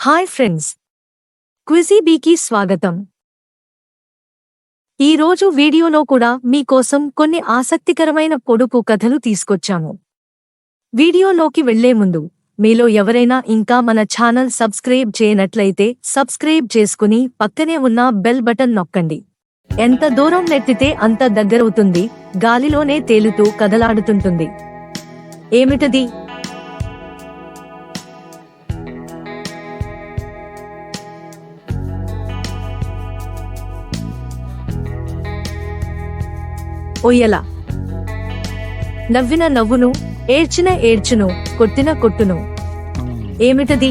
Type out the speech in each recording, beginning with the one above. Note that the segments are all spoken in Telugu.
Hi friends. క్విజీబీకి స్వాగతం. ఈ రోజు వీడియోలో కూడా మీకోసం కొన్ని ఆసక్తికరమైన పొడుపు కథలు తీసుకొచ్చాము. వీడియోలోకి వెళ్ళే ముందు మీలో ఎవరైనా ఇంకా మన ఛానల్ సబ్స్క్రైబ్ చేయనట్లయితే సబ్స్క్రైబ్ చేసుకుని పక్కనే ఉన్న బెల్ బటన్ నొక్కండి. ఎంత దూరం నెట్టితే అంత దగ్గరవుతుంది గాలిలోనే తేలుతూ కదలాడుతుంటుంది. ఏమిటది? ఒయ్యల నవ్విన నవ్వును ఏడ్చిన ఏడ్చును కొట్టిన కొట్టును ఏమిటది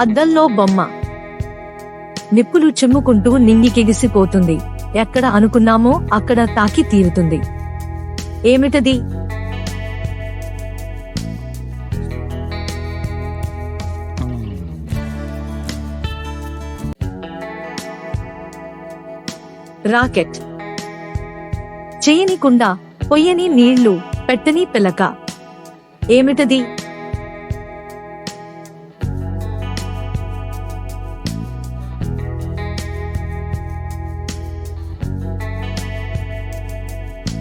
అద్దంలో బొమ్మ నిప్పులు చిమ్ముకుంటూ నింగికెగిసిపోతుంది ఎక్కడ అనుకున్నామో అక్కడ తాకి తీరుతుంది ఏమిటది రాకెట్. చేయని కుండ పొయ్యని నీళ్ళు పెట్టని పిలక. ఏమిటది?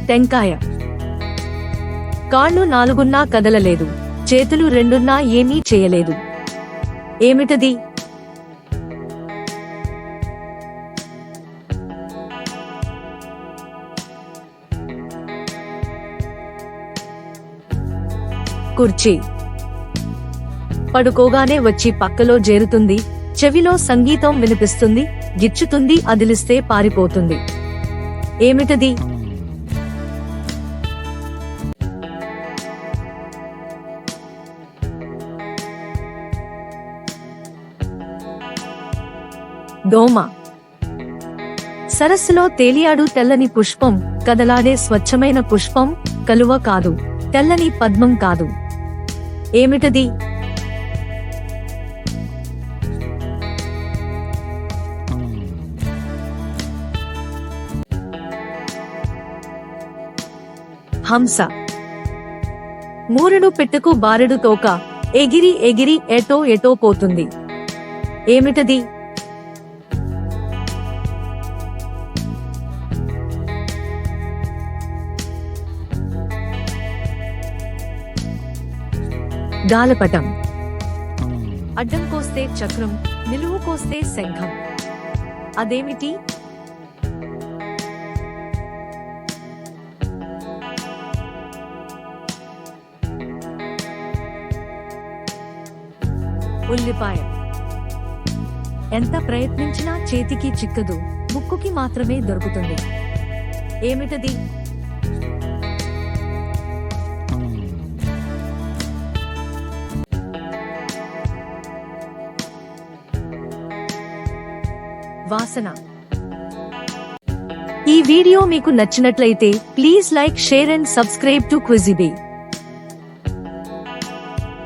టెంకాయ. కాళ్ళు నాలుగున్నా కదలలేదు. చేతులు రెండున్నా ఏమీ చేయలేదు. ఏమిటది? కుర్చీ. పడుకోగానే వచ్చి పక్కలో చేరుతుంది. చెవిలో సంగీతం వినిపిస్తుంది. గిచ్చుతుంది అదిలిస్తే పారిపోతుంది. ఏమిటది? దోమ. సరస్సులో తేలియాడు తెల్లని పుష్పం. కదలాడే స్వచ్ఛమైన పుష్పం కలువ కాదు. తెల్లని పద్మం కాదు. ఏమిటది? హంస. మూరెడు పెట్టుకు బారెడు తోక ఎగిరి ఎగిరి ఎటో ఎటో పోతుంది. ఏమిటది? గాలపటం. అడ్డం కోస్తే చక్రం నిలువు కోస్తే శంఖం. అదేమిటి? ఉల్లిపాయ. ఎంత ప్రయత్నించినా చేతికి చిక్కదు ముక్కుకి మాత్రమే దొరుకుతుంది. ఏమిటది? వాసన. ఈ వీడియో మీకు నచ్చినట్లయితే please like share and subscribe to క్విజిబీ